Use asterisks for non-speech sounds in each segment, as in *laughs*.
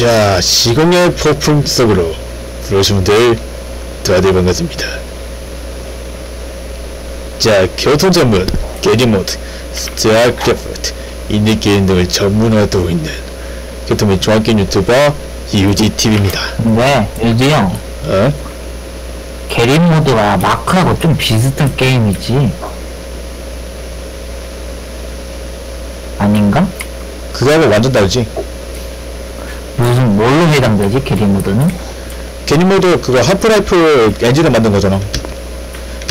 자, 시공의 폭풍 속으로 들어오신 분들 다들 반갑습니다. 자, 교통 전문 게리모드 스타크래프트 인디 게임 등을 전문화하고 있는 교통 및 종합게임 유튜버 유지TV입니다. 근데 유지 형 어? 게림 모드가 마크하고 좀 비슷한 게임이지 아닌가? 그거하고 완전 다르지? 무슨 뭘로 해당되지 게림 모드는? 게리모드 그거 하프라이프 엔진을 만든 거잖아.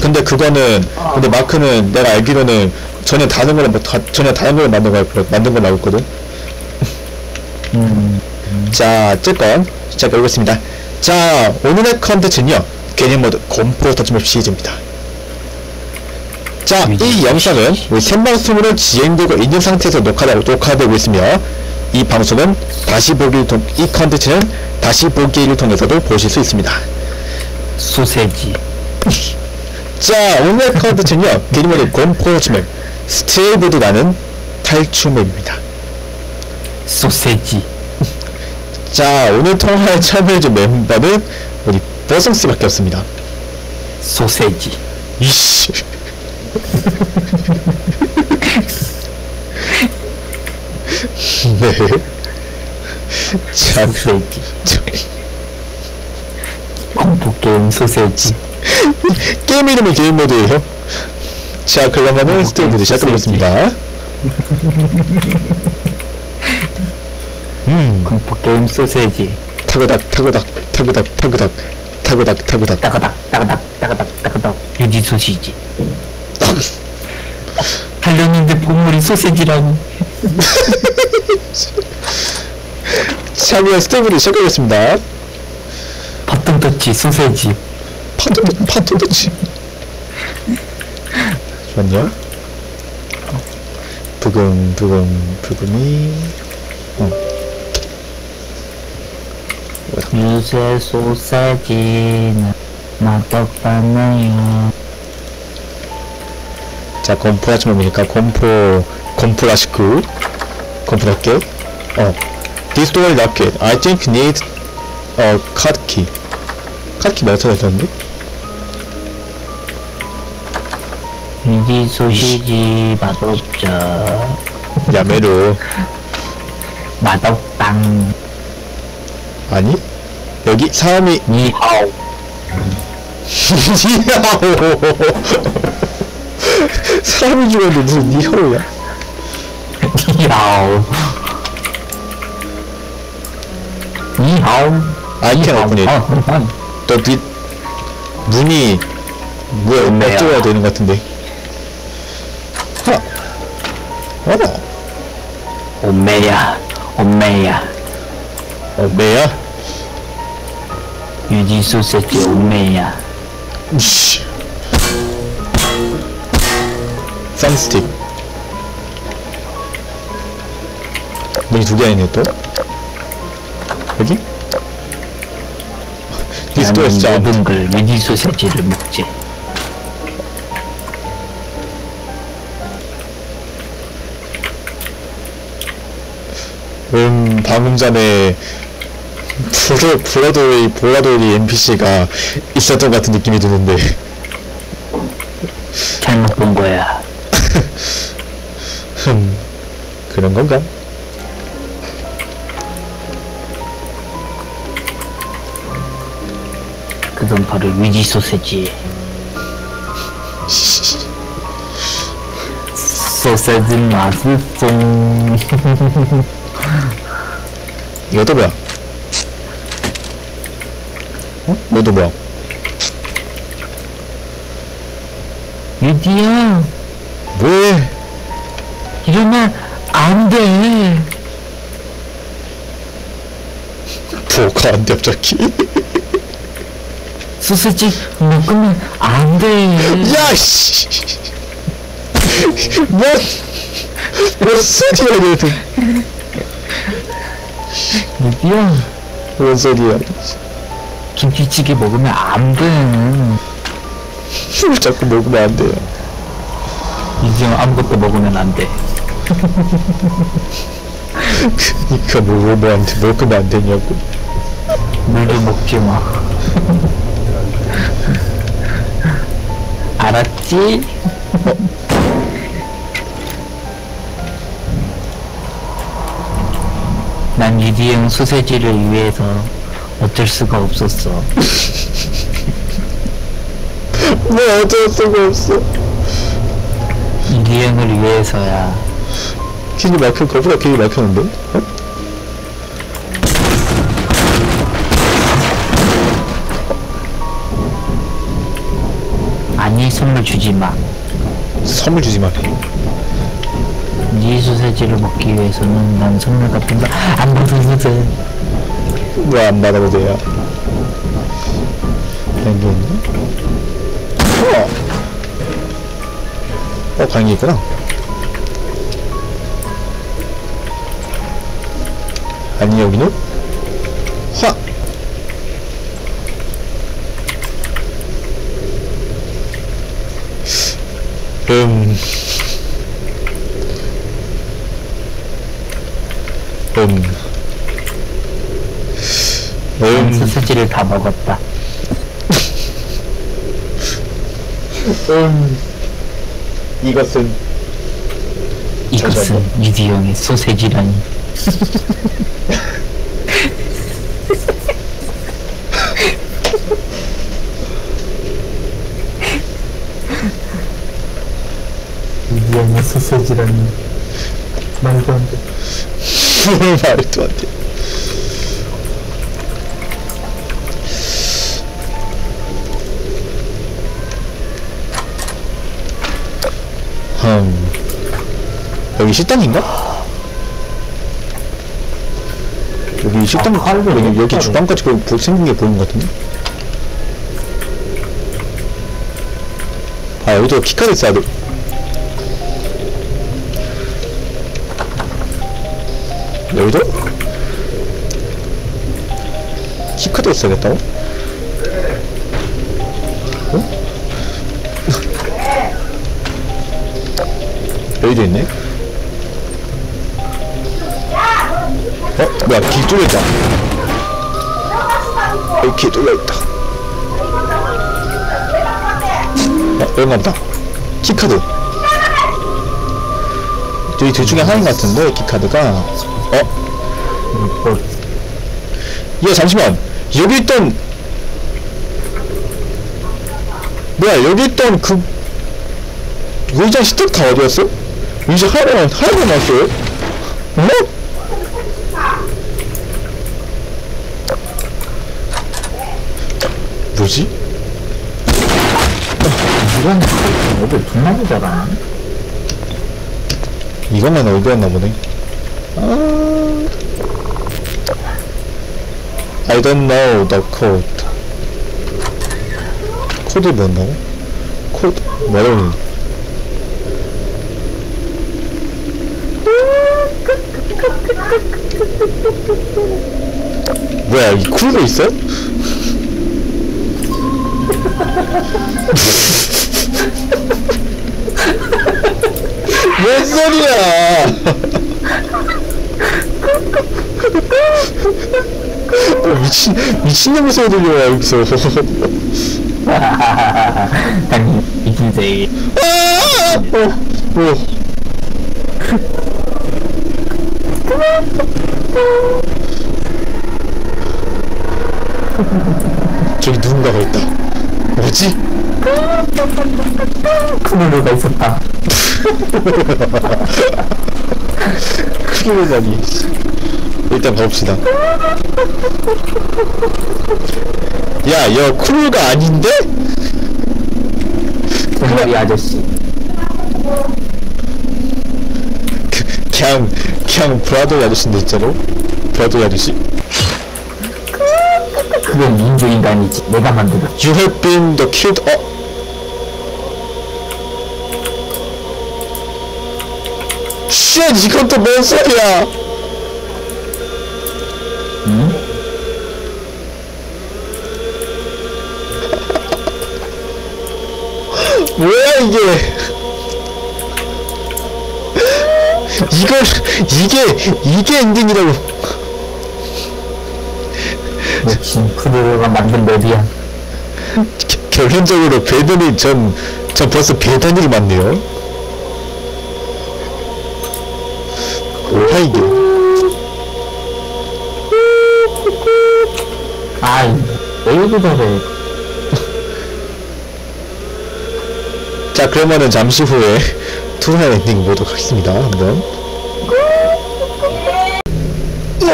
근데 그거는 근데 마크는 내가 알기로는 전혀 다른 걸 다- 전혀 다른 걸 만든 거 만든 걸로 알고 있거든. 음 자, 어쨌건 시작해 보겠습니다. 자, 오늘의 컨텐츠는요. 게임모드 공포 터치맵 시리즈입니다. 자, 이 영상은 우리 생방송으로 진행되고 있는 상태에서 녹화되, 녹화되고 있으며 이 방송은 다시 보기를 통, 이 컨텐츠는 다시 보기를 통해서도 보실 수 있습니다. 소세지 *laughs* 자, 오늘의 컨텐츠는요. 게임모드 공포 터치맵 스테이보드라는 탈출맵입니다. 소세지 *laughs* 자, 오늘 통화에 참여해준 멤버는 우리 버성스밖에 없습니다. 소세지 이씨. *laughs* 네. 참, 저- 공포 게임 소세지 게임 이름이 게임 모드예요. 자, 그러면은 스테이브드 시작해보겠습니다. 음, 공포 게임 소세지 타그닥, 타그닥, 타그닥, 타그닥, 타그닥, 타그닥. 따가닥 따가닥 따가닥 따가닥 유지 소시지 *laughs* 달렸는데 본물이 소세지라고 *laughs* 자, 그럼 스테이브드 시작하겠습니다. 버튼 터치 소세지 파도, 파도도치. 잠시만요. 부금, 부금, 부금이. 요새 소세지는 맛없다네요 자, 건포 하시면니까 건포, 건포 라시쿠. 어. This door locked. I think need a card key. 카드 키 몇차가 있었는데? 유지 소시지 맛없죠 야메로. 맛없당 아니? 여기 사람이 니하오 니하오 *laughs* 사람이 죽었는데 무슨 니하오야 니하오. 니하오? 아이캔 오픈이 어, 또 빛, 문이 뭐야. 어쩌야 되는 것 같은데. 하 어라 엄매야 엄매야. 어 매야? 유지 소세지 엄매야. 씨. 썬스틱 문이 두 개 아니네 또. 여기? 디스토어 나는 진짜 모든 걸 유지 소세지를 먹지. 음, 방금 전에 브로, 브라도리, 브라도리 NPC가 있었던 것 같은 느낌이 드는데. 잘못 본 거야. *laughs* 흠, 그런 건가? 그건 바로 유지 소세지 소세지 맛있어 이것도 뭐야? 어? 너도 뭐야? 유지야 뭐해? 이러면 안돼 뭐가 안돼 갑자기 소세지 먹으면 안 돼. 야 씨. 뭐, 뭔 소리야 이거 유지야. 뭔 소리야. 김치찌개 먹으면 안돼. 술 자꾸 먹으면 안 돼요 유지야 아무것도 먹으면 안돼. 그니까 뭐, 뭐, 뭐, 안 돼, 뭐, 끄면 안 되냐고. 물도 먹지 마. 알았지? 난 유디형 소세지를 위해서 어쩔 수가 없었어. *laughs* 뭐, 어쩔 수가 없어. 유디형을 위해서야. 길이 막혀, 거보다 길이 막혔는데? 어? 선물 주지 마. 선물 주지 마래. 네 소세지를 먹기 위해서는 난 선물 같은 거 안 받아거든. 왜안 받아보세요? 여기 있네? 어! 어, 강이 있구나. 아니, 여기는? 확! 음. 음. 난 음. 소세지를 다 먹었다. 음. 이것은 이것은 유디형의 소세지라니. *laughs* 소세지라니. 말도 안 돼. 말도 안 돼. 음. 여기 식당인가? 여기 식당, 아, 칼로 여기, 여기. 주방까지 그 보- 생긴 게 보이는 것 같은데? 아, 여기도 키카드 있어야 돼. 여기도? 키카드 있어야겠다고? 어? 여기도 있네? 어? 뭐야, 길 뚫려있다. 여기 길 뚫려있다. 어, 여긴가 보다. 키카드. 여기 둘 중에 하나인 것 같은데, 키카드가. 어? 뭐, 야 잠시만 여기 있던 뭐야 여기 있던 그 의자 스택 다 어디였어? 의자 하나만 하나만 났어요? 어? 뭐지? 애들 존나 모자라네. 이것만 어디였나 보네 아... I don't know the code 코드 뭔다고? 코드 뭐라고 뭐야 이 쿨도 있어? 뭔 소리야 어, 미친 미친놈의 소리 들려와 여기서 아니, 이기세. 아! 어, 어. 저기 누군가가 있다. 뭐지? 크루루가 있었다. *laughs* 보자니. 일단 가봅시다. 야, 여 크루가 아닌데? 대머리 아저씨. 그냥, 그냥 브라더리 아저씨인데, 진짜로? 브라더리 아저씨? 그건 인조인간이지. 내가 만들었지. You have been the killed, 어? 쉣! 이건 또 뭔 소리야! 이게 이게 엔딩이라고. 역시 프로가 만든 맵이야. 겨- 결론적으로 배단이 전, 전 벌써 배단위를 맞네요. 뭐야 이게. 아이, 왜 이렇게 저래? 자 그러면은 잠시 후에 투나의 엔딩 보도록 하겠습니다. 한번 어!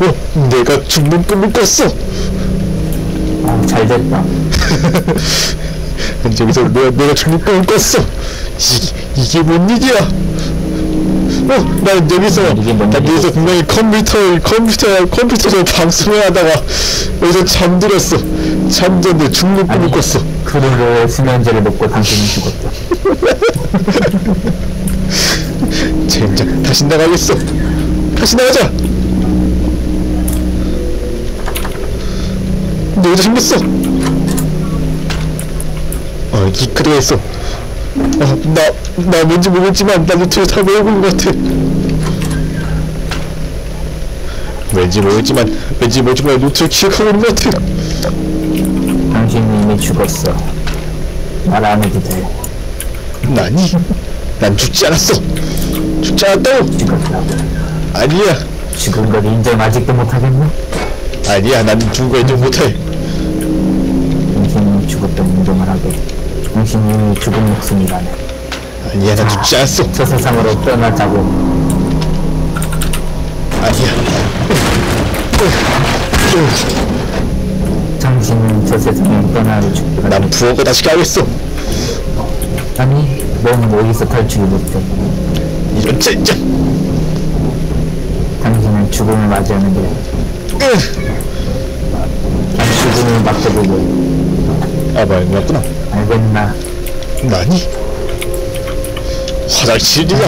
어, 어, 내가 죽는 꿈을 꿨어 아, 잘 됐다. *laughs* 저기서 내가, 내가 죽는 꿈을 꿨어 이, 이게 뭔 일이야 어, 난 여기서, 난? 여기서 분명히 컴퓨터, 컴퓨터, 컴퓨터로 방송을 하다가 여기서 잠들었어. 잠들었는데 죽는 꿈을 아니. 꿨어. 크루를 수면제를 먹고 당신은 죽었다. *laughs* 젠장, 다시 나가겠어. 다시 나가자. 너 여기서 생겼어. 어, 이 그대가 있어. 어, 나, 나 뭔지 모르겠지만 나 노트를 다 외워본 것 같아. 왠지 모르겠지만, 왠지 모르지만 노트를 기억하고 있는 것 같아. 당신은 이미 죽었어. 말 안 해도 돼. 나니? 난 죽지 않았어. 죽지 않았다고. 죽었다고. 아니야. 죽은 걸 인정 아직도 못하겠나? 아니야. 난 죽은 거 인정 못해. 당신이 죽었던 인정을 하게. 당신이 죽은 목숨이라네. 아니야. 난 죽지 않았어. 저 세상으로 떠나자고. 아니야. 당신은 저 세상에 떠나를 죽기로 난 부엌에 다시 가겠어. 아니, 넌 여기서 탈출이 못해. 이런 젠장. 죽음을 맞이하는 게 으. 난 죽음을 맞춰보고 아, 말 맞구나. 알겠나? 나니? 화장실이야.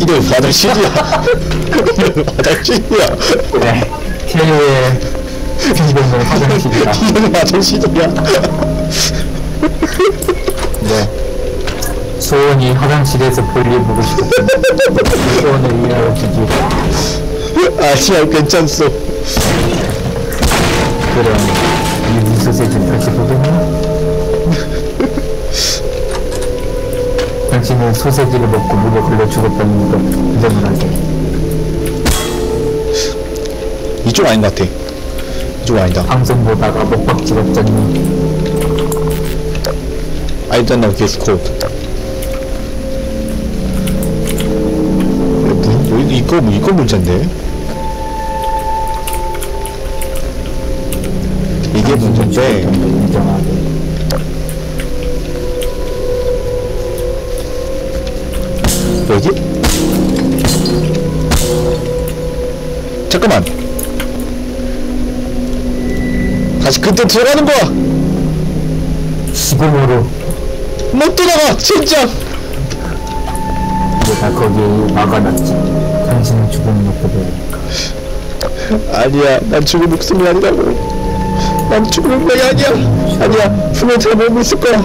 이런 화장실이야. *laughs* 화장실이야. 그래 최후의 생존의 화장실이다 *laughs* 이런 화장실이야. 네 소원이 화장실에서 볼일 보고 싶었던 그 소원을 이루어주지 아니야. 괜찮소. 그럼 이 미소세지 다시 보겠나? 당신은 소세지를 먹고 물에 걸려 죽었다는 걸 인정을 하게 이쪽 아닌 것 같아. 이쪽 아니다. 방송 보다가 먹방 찍었잖니 I don't know this code. 뭐, 뭐, 이거, 이거 문제인데? 걸 인정하게 뭐지? 잠깐만. 다시 그때 들어가는 거야! 시공으로 못 들어가! 진짜! 내가 거기에 막아놨지 당신은 먹게 되니까 아니야, 난 죽을 목숨이 아니라고. 난 죽을 목숨이 아니야. 아니야, 분명 잘 먹고 있을 거야.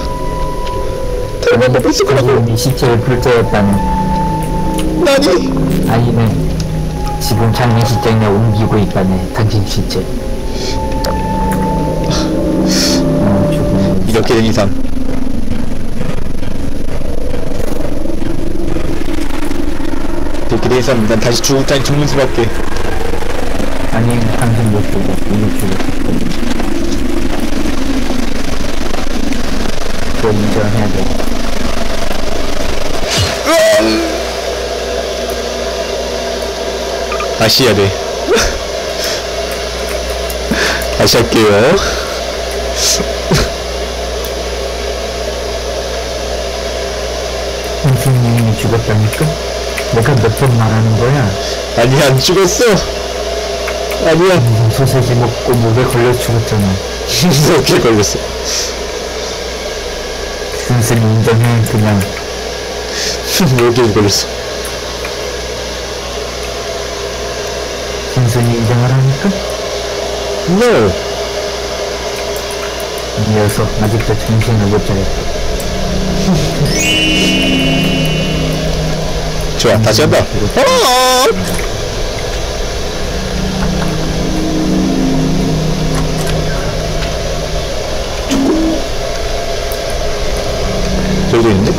잘 먹고 있을 거라고. 당신이 시체를 불태웠다는 나니? 아니네 지금 장례식장에 옮기고 있다네 당신 시체 어, 이렇게 된 이상. 이렇게 된 이상, 난 다시 죽을 때 죽는 수밖에. 아니 당신 못 죽어 이미 죽었어 그거 인정해야 돼 다시 해야 돼. 다시 할게요. 이미 죽었다니까? 내가 몇 번 말하는 거야 아니, 안 죽었어. 아니야. 소세지 먹고 목에 걸려 죽었잖아 *laughs* 이렇게 걸렸어. 순순히 인정해 그냥. 이렇게 걸렸어. 인정을 하니까? No. 이 녀석 아직도 정신을 못 차렸다 좋아 다시 한다 어! 저기도 있는데?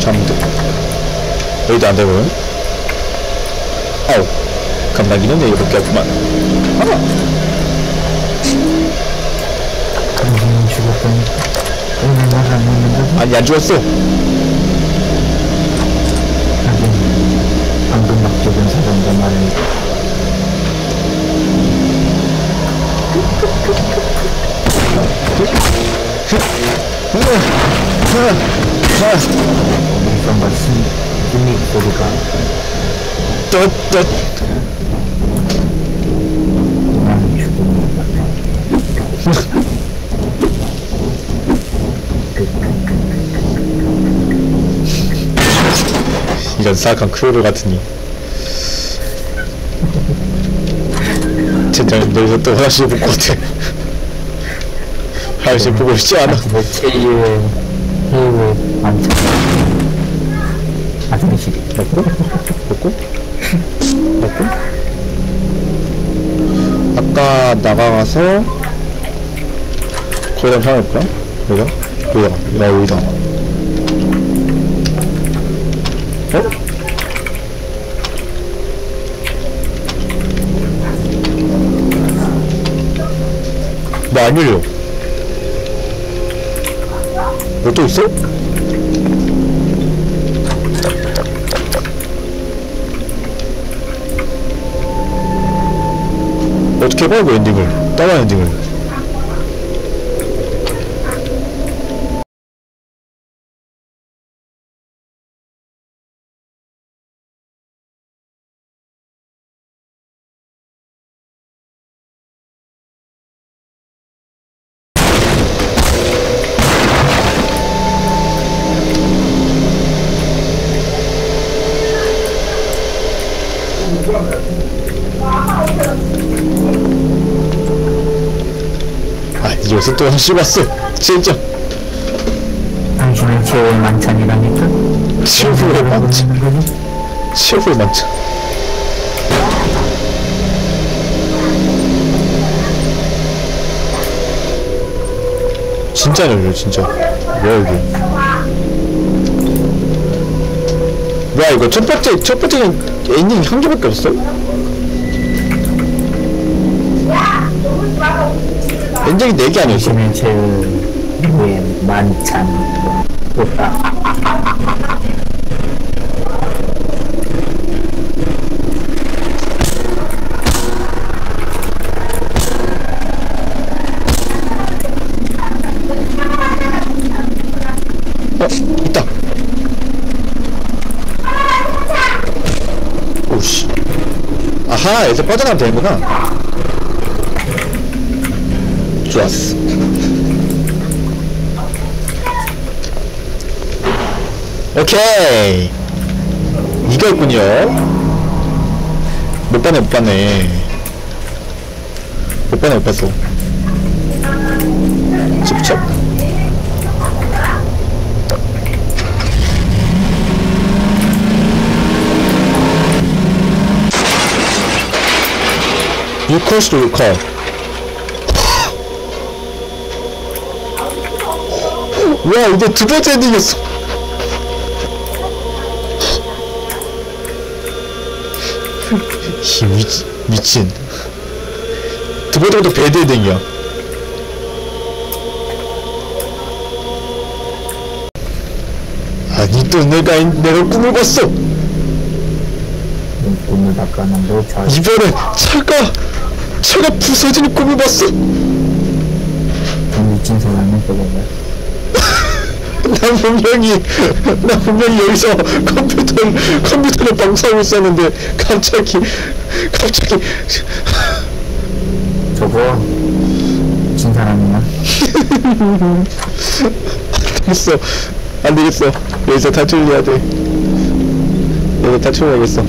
잠들 여기도 안 되고요 아우 아. 오늘 나가 먹는 거지? 아니 안 죽었어 하긴, 방금 막 죽은 사람도 말을. 뭔가 숨, 숨이 소리가 떳떳 난 죽은 것 같아. 이런 사악한 크로를 같으니 진짜 너희서 또 화장실 볼 것 같아 화장실 보고 싶지 않아 내 체유의, 체유의 많죠. 화장실이. 먹고? 먹고? 먹고? 아까 나가서 거기다 사놓을까? 여기다? 여기다 나 여기다 그 엔딩을 따라 엔딩을 아 이것은 또 씹었어 진짜 당신은 최후의 만찬이라니까? 치우의 만찬? 치우의 만찬 진짜 열려 진짜 뭐야 이게 뭐야 이거 첫 번째 첫 번째는 엔딩 한 개밖에 없어? 엔딩이 네개 아니었어? 당신은 최후의 만찬. 보다. 어, 있다. 오씨. 아하, 여기서 빠져나가면 되는구나. 좋았어. 오케이. 이거였군요. 못 봤네, 못 봤네. 못 봤네, 못 봤어. 집착. 유커스 루커 와 이제 두 번째 엔딩이었어. 이 미치, 미친. 두 번째부터 배드 엔딩이야. 아니 또 내가 내가 꿈을 꿨어. 눈을 닦았는데 잘 이번에 차가 차가 부서지는 꿈을 봤어. 좀 미친 사람은 저건가? 나 분명히 나 분명히 여기서 컴퓨터 컴퓨터를 방송하고 있었는데 갑자기 갑자기 저거 미친 사람이야? 됐어 안 되겠어 여기서 탈출해야 돼 여기서 탈출해야겠어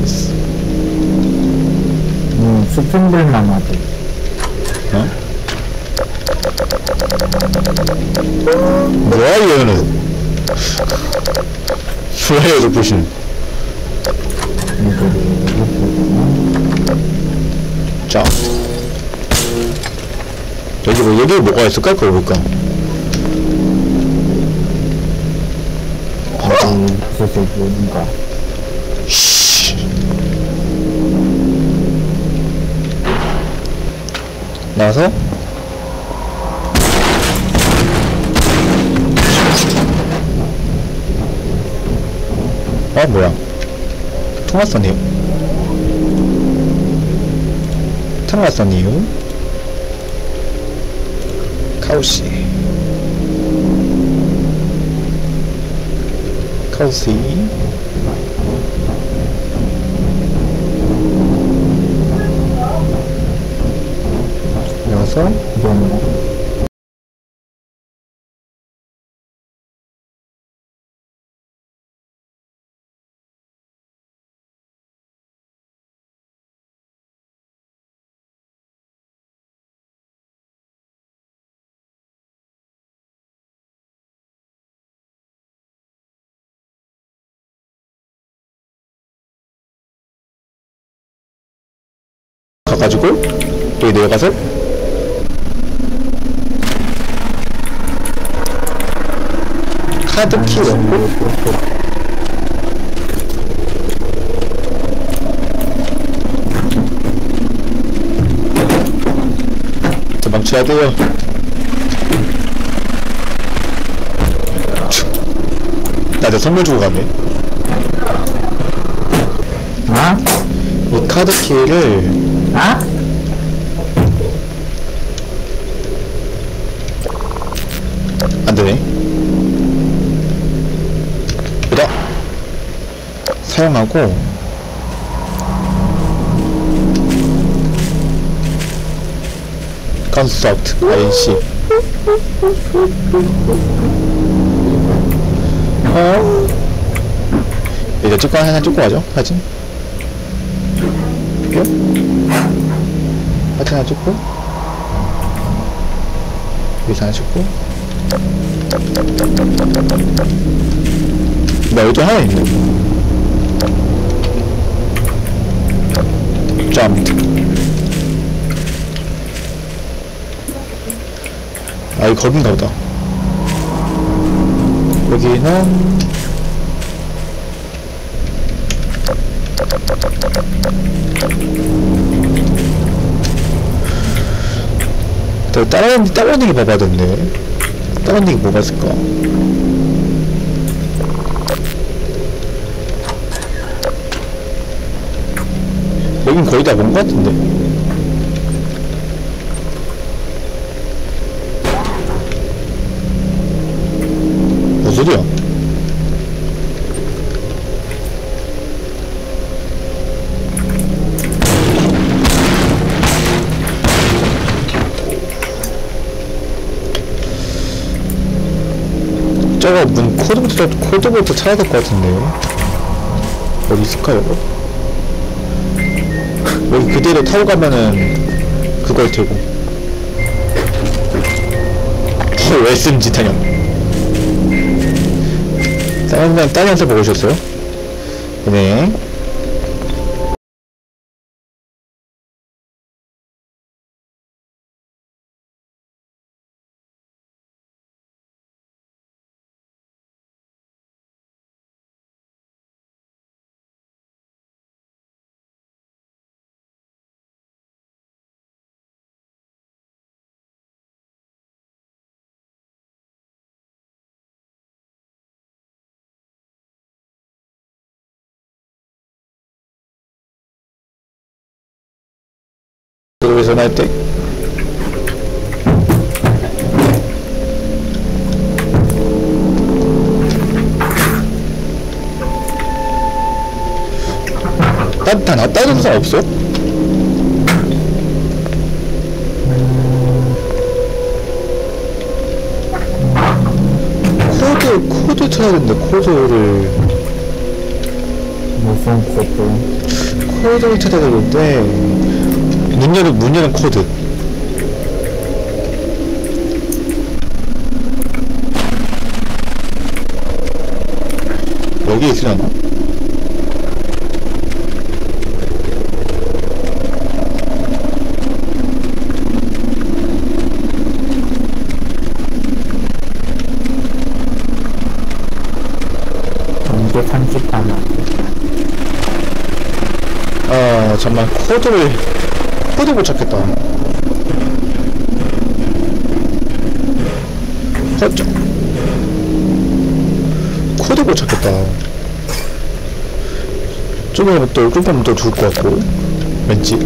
됐어. 스푼들만 하고. 어? 뭐야 얘는? 뭐야 이거 보시는 자. 여기 뭐 여기 뭐가 있을까 그거 볼까? 아, 그래서 뭔가. 씨. 나와서 어 뭐야? 토마스니요 토마스니요 카우시 카우시 가가지고 여기 내려가서 카드 키 넣고 도망쳐야 돼요 나한테 선물 주고 가네. 아? 이 카드 키를 아? 안 되네 여기다 사용하고 컨스트럭트 INC 어? 이제 찍고 하나 찍고 가죠 사진 사진 하나 찍고 여기 하나 찍고. 나 여기 또 하나 있네. 점프 아 이거 거긴가 보다. 여기는 또 다른 다른 얘기 봐봐야 되는데 다른 얘기 뭐가 있을까? 여긴 거의 다 본 것 같은데 저거 문 코드부터 코드부터 찾아야 될 것 같은데요. 어디 있을까요? 여기 그대로 타고 가면은 그걸 되고. 헐, SMG 탄약. 다른 다른 한테 보고 오셨어요? 네. 그리고 전화할 때 따뜻한 아 따뜻한 사람 없어? 코드 코드 쳐야 된다 코드를 무슨 것도. 코드를 찾아야 되는데 문 여는 문 여는 코드 여기 있으려나? 전개 30단원. 아 잠만 코드를 코드 못 찾겠다. 허쩍 코드 못 찾겠다. 좀이면 또 좀만 더 죽을 것 같고. 왠지.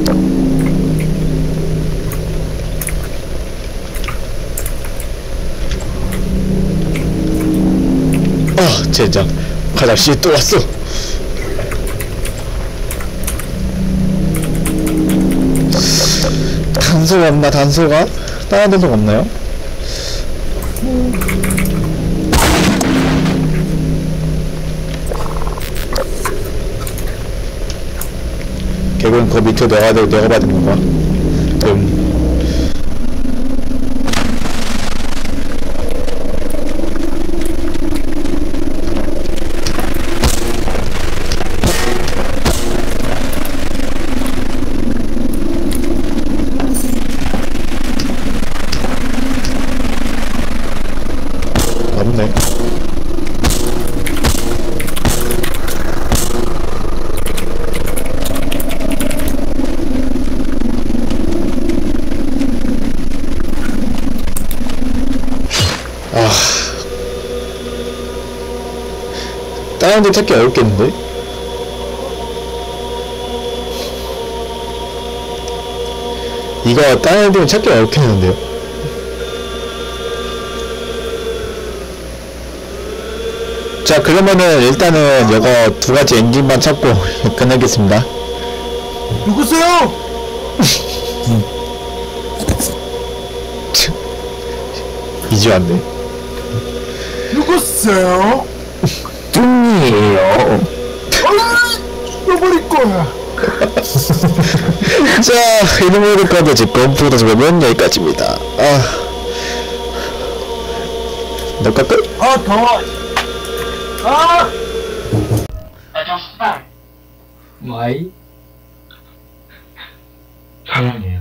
아 젠장. 가자씨 또 왔어 단소가 없나 단소가? 다른 단소가 없나요? 결국은 그 밑으로 내가 되 내가 받는 건가? 음. 없네. 아. 데 찾기 어렵겠는데? 이거 다른 데는 찾기 어렵겠는데요? 자 그러면은 일단은 이거 두 가지 엔진만 찾고 *laughs* 끝내겠습니다 누구세요? 이제 왔네 누구세요? 뚱이에요. 어이, 죽여버릴 거야. *laughs* 자 이놈의 리카드 지금 보면 여기까지입니다 아 녹화 끝? 아, 더워. 아! 와이? 사랑해요.